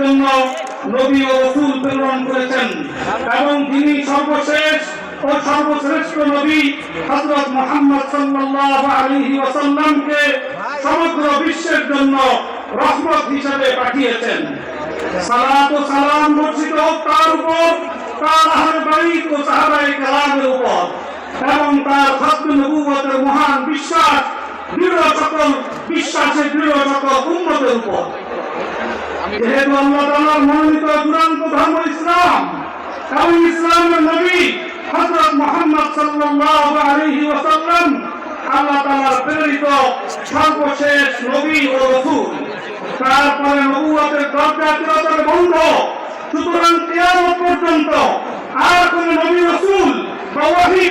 জন্য নবী ও রসুল প্রেরণ করেছেন। এবং তিনি সর্বশেষ ও সর্বশ্রেষ্ঠ নবী হযরত মুহাম্মদ সাল্লাল্লাহু আলাইহি ওয়াসাল্লামকে সমগ্র বিশ্বের জন্য রহমত হিসেবে পাঠিয়েছেন। সালাত ও সালাম বর্ষিত তার উপর, তার আহলে বাইত ও সাহাবায়ে কেরামের উপর। এবং তার খাতমে নবুয়তের মহান বিশ্বাস, দৃঢ় সকল বিশ্বাসের দৃঢ় সকল উম্মতের উপর। যেহেতু আল্লাহ তাআলার মনোনীত চূড়ান্ত ধর্ম ইসলাম এবং ইসলামের নবী হযরত মুহাম্মদ সাল্লাল্লাহু আলাইহি ওয়াসাল্লাম, আল্লাহ তাআলার প্রেরিত সর্বশেষ নবী ও রাসূল। তারপরে নবুয়তের দরজা চিরতরে বন্ধ। সুতরাং কিয়ামত পর্যন্ত আর কোন নবী রাসূল বা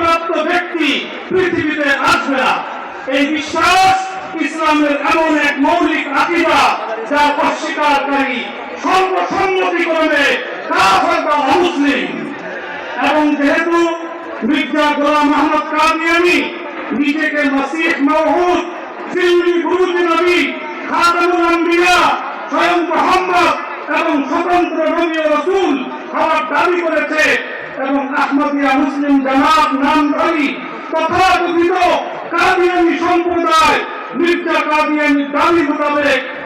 প্রাপ্ত ব্যক্তি পৃথিবীতে আসবে না। এই বিশ্বাস ইসলামের এমন এক মৌলিক আকিদা যা অস্বীকারী সর্বসম্মতিক্রমে কাফের বা অমুসলিম এবং যেহেতু মির্জা গোলাম আহমদ কাদিয়ানি নিজেকে মাসিহ মাউহুদ জিল্লি বুরুজ নবী, খাতামুল আম্বিয়া, স্বয়ং মোহাম্মদ এবং স্বতন্ত্র নবী রাসূল হওয়ার দাবি করেছে এবং আহমদিয়া মুসলিম জামাত নামধারী, তথাকথিত কাদিয়ানি সম্প্রদায় মির্জা কাদিয়ানির দাবি মোতাবেক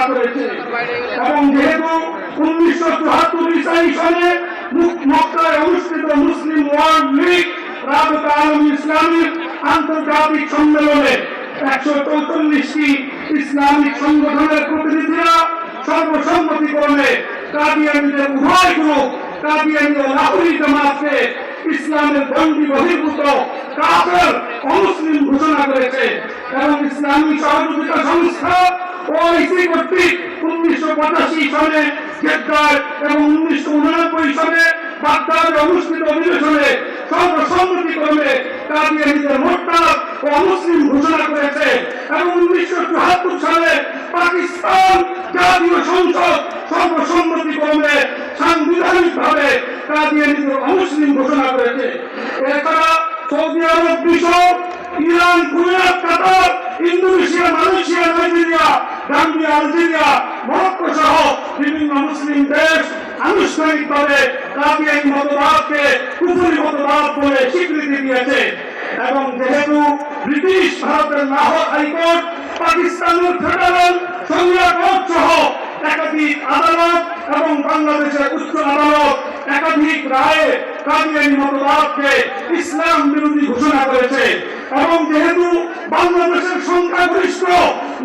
ঘোষণা করেছে এবং যেহেতু উনিশশো চুয়াত্তর ইসাই মুক- মক্কায় অনুষ্ঠিত মুসলিম ওয়ার্ল্ড লীগ রাবতা আলম ইসলামিক আন্তর্জাতিক সম্মেলনে একশো চৌচল্লিশটি ইসলামিক সংগঠনের প্রতিনিধিরা সর্বসম্মতিক্রমে কাদিয়ানিদের উভয় গ্রুপ, কাদিয়ানি লাহুরি জামাতকে ইসলামের বন্দী বহির্ভূত কাফের অমুসলিম ঘোষণা করেছে। এবং ইসলামী সহযোগিতা সংস্থা ওআইসি কর্তৃক উনিশশো পঁচাশি সনে জেদ্দার এবং উনিশশো উনানব্বই সনে বাগদাদে অনুষ্ঠিত অধিবেশনে সর্বসম্মতিক্রমে কাদিয়ানিদের মোট্টাব ও অমুসলিম ঘোষণা করেছে এবং উনিশশো চুয়াত্তর সালে পাকিস্তান জাতীয় সংসদ সর্বসম্মতিক্রমে সাংবিধানিক ভাবে কাদিয়ানিদের অমুসলিম ঘোষণা করেছে। এছাড়া সৌদি আরব Indonesia, Malaysia, Nigeria Gambia Algeria Morocco সহ বিভিন্ন মুসলিম দেশ আনুষ্ঠানিকভাবে কাদিয়ানি মতবাদকে কুফরি মতবাদ বলে স্বীকৃতি দিয়েছে। এবং যেহেতু ব্রিটিশ ভারতের লাহোর হাইকোর্ট, পাকিস্তানের ফেডারেল সংজ্ঞা কোর্ট সহ একাধিক আদালত এবং বাংলাদেশের উচ্চ আদালত একাধিক রায়ে ইসলাম বিরোধী ঘোষণা করেছে। এবং যেহেতু বাংলাদেশের সংখ্যাগরিষ্ঠ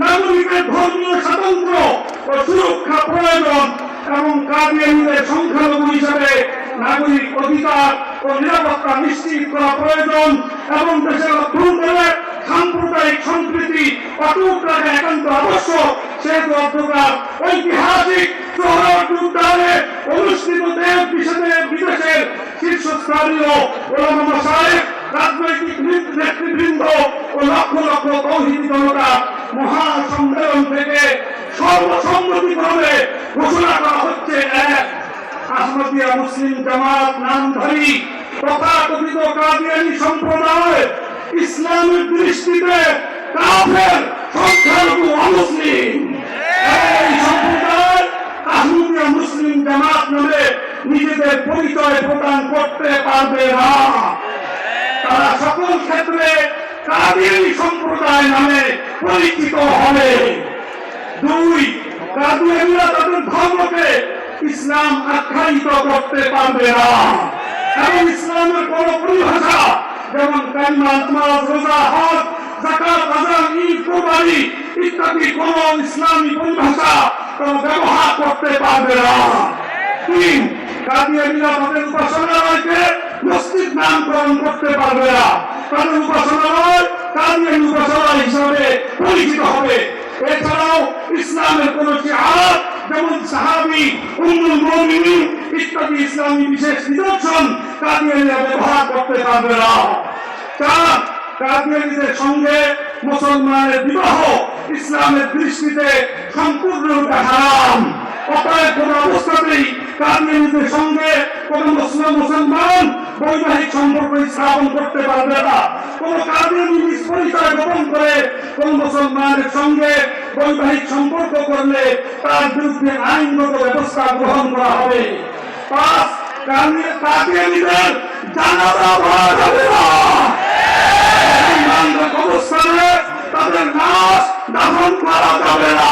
নাগরিকের ধর্মীয় স্বাতন্ত্র্য ও সুরক্ষা প্রয়োজন এবং কাদিয়ানিদের সংখ্যালঘু হিসাবে নাগরিক অধিকার ও নিরাপত্তা নিশ্চিত করা প্রয়োজন এবং দেশের অভ্যন্তরে সাম্প্রদায়িক সম্প্রীতি অটুট রাখা একান্ত আবশ্যক, সেহেতু অধ্যকার ঐতিহাসিক শহর উদ্যানে অনুষ্ঠিত দেশ বিশেষে বিদেশের শীর্ষস্থানীয় ওলামা সাহেব, রাজনৈতিক নেতৃবৃন্দ ও লক্ষ লক্ষ তৌহিদ জনতা মহাসম্মেলন থেকে সর্বসম্মতিক্রমে ঘোষণা করা হচ্ছে এক আহমদিয়া মুসলিম জামাত নামধারী তথাকথিত কাদিয়ানি সম্প্রদায় ইসলামের দৃষ্টিতে সংখ্যালঘু অমুসলিম। এই সম্প্রদায় আহমদিয়া মুসলিম জামাত নামে নিজেদের পরিচয় প্রদান করতে পারবে না। তারা সকল ক্ষেত্রে কাদিয়ানি সম্প্রদায় নামে পরিচিত হবে। দুই কাদিয়ানিরা তাদের ধর্মকে ইসলাম আখ্যায়িত করতে পারবে না। এবং ইসলামের কোন পরিভাষা, যেমন কালিমা, নামাজ, রোজা, হজ, যাকাত আযান ঈদ, কুরবানি ইত্যাদি কোন ইসলামী পরিভাষা ব্যবহার করতে পারবে না। তিন কাদিয়ানিরা তাদের উপাসনালয়কে মসজিদ নামকরণ করতে পারবে না। তাদের উপাসনালয় কাদিয়ানি উপাসনালয় হিসাবে পরিচিত হবে। এছাড়াও ইসলামের কোন শিহাত যেমন সাহাবি, উম্মুল মুমিনিন ইত্যাদি ইসলামী বিশেষ নিদর্শন কাদিয়ানিরা ব্যবহার করতে পারবে না। সঙ্গে মুসলমানের বিবাহ ইসলামের দৃষ্টিতে সম্পূর্ণরূপে হারাম। অতএব কোন অবস্থাতেই কাদিয়ানিদের সঙ্গে কোন মুসলিম মুসলমান বৈবাহিক সম্পর্ক স্থাপন করতে পারবে না। কোন নিজ পরিচয় গোপন করে কোন মুসলমানের সঙ্গে বৈবাহিক সম্পর্ক করলে তার বিরুদ্ধে আইনগত ব্যবস্থা গ্রহণ করা হবে। পাঁচ কাদিয়ানিদের জানাজা যাবে না। অবস্থানে তাদের নাশ দাফন করা যাবে না।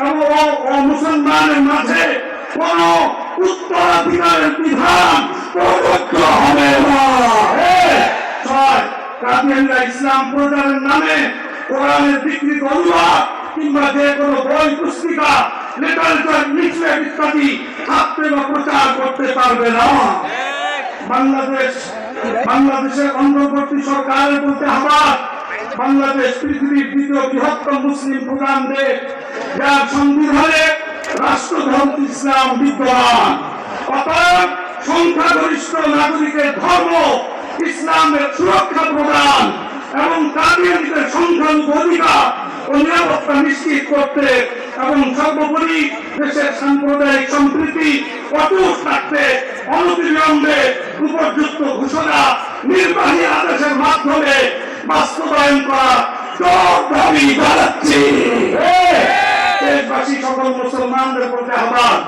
এবং ও মুসলমানের মাঝে কোন উত্তরাধিকারের বিধান প্রযোজ্য হবে না। ছয় ইসলাম প্রচারের নামে কোরআনের বিকৃত অনুবাদ কিংবা যে কোনো বই, পুস্তিকা লিটারেচার লিফলেট ইত্যাদি ছাপতে প্রচার করতে পারবে না। বাংলাদেশ বাংলাদেশের অন্তর্বর্তী সরকারের বলতে আহ্বান বাংলাদেশ পৃথিবীর দ্বিতীয় বৃহত্তম মুসলিম প্রধান দেশ। যার সংবিধানে রাষ্ট্রধর্ম ইসলাম বিদ্যমান। অতএব সংখ্যাগরিষ্ঠ নাগরিকের ধর্ম ইসলামের সুরক্ষা প্রদান এবং কাদিয়ানিদের সংখ্যালঘু অধিকার ও নিশ্চিত করতে এবং সর্বোপরি দেশের সাম্প্রদায়িক সম্প্রীতি অটুট থাকতে অনতিবিলম্বে উপযুক্ত ঘোষণা নির্বাহী আদেশের মাধ্যমে বাস্তবায়ন করা জোর দাবি জানাচ্ছি দেশবাসী সকল মুসলমানদের প্রতি আহ্বান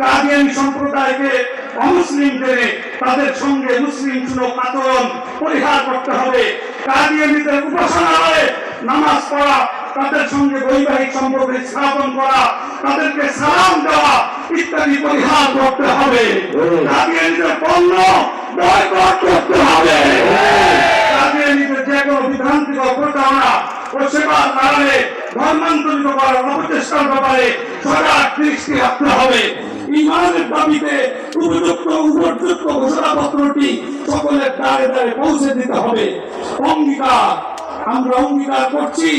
কাদিয়ানি সম্প্রদায়কে অমুসলিম জেনে তাদের সঙ্গে মুসলিম সুলভ আচরণ পরিহার করতে হবে। কাদিয়ানিদের উপাসনালয়ে নামাজ পড়া তাদের সঙ্গে বৈবাহিক সম্পর্ক স্থাপন করা তাদেরকে সালাম দেওয়া ইত্যাদি পরিহার করতে হবে। কাদিয়ানিদের পণ্য বয়কট করতে হবে। কাদিয়ানিদের যে কোনো বিভ্রান্তিক কারণে ধর্মান্তরিত করার অপচেষ্টার ব্যাপারে দৃষ্টি রাখতে হবে। ইমানের দাবিতে উপযুক্ত উপযুক্ত ঘোষণাপত্রটি সকলের দ্বারে দ্বারে পৌঁছে দিতে হবে। অঙ্গীকার আমরা অঙ্গীকার করছি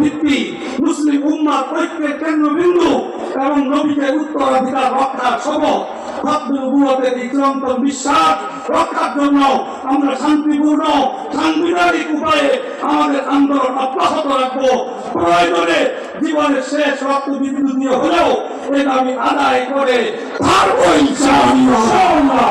ভিত্তি। মুসলিম উম্মার ঐক্যের কেন্দ্রবিন্দু এবং নবীকে উত্তরাধিকার রক্ষার শপথ। আন্দোলন অব্যাহত রাখব। প্রয়োজনে শেষ হলেও এই দাবি আদায় করে পারব ইনশাআল্লাহ।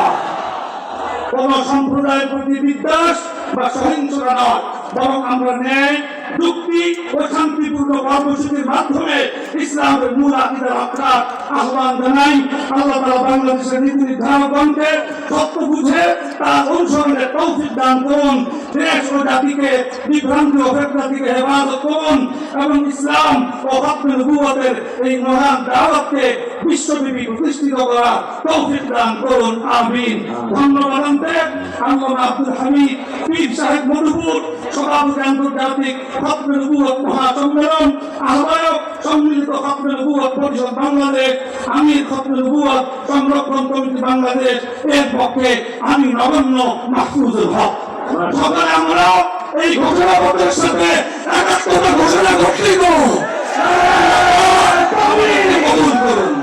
কোন সম্প্রদায়ের প্রতি বিদ্বেষ বা সহিংসতা নয় বরং আমরা ন্যায় যুক্তি ও শান্তিপূর্ণ কর্মসূচির মাধ্যমে ইসলামের মূল আকিদা রক্ষার আহ্বান জানাই। আল্লাহ তালা বাংলাদেশের নীতি নির্ধারকগণকে সত্য বুঝে তার অনুসরণের তৌফিক দান করুন। দেশ ও জাতিকে বিভ্রান্তি ও থেকে হেফাজত করুন এবং ইসলাম ও হকমে নবুয়তের এই মহান দাওয়াতকে বিশ্বব্যাপী প্রতিষ্ঠিত করা তৌফিক দান করুন। আমিন। ধন্যবাদ আল্লামা আব্দুল হামিদ, পীর সাহেব মধুপুর সভাপতি আন্তর্জাতিক সম্মিলিত হকমে নবুয়ত সংরক্ষণ আমি নগণ্য মাহফুজুল হক। সকালে আমরা এই ঘোষণাপত্রের সাথে একাত্মতা ঘোষণা ঘোষিত কবুল করুন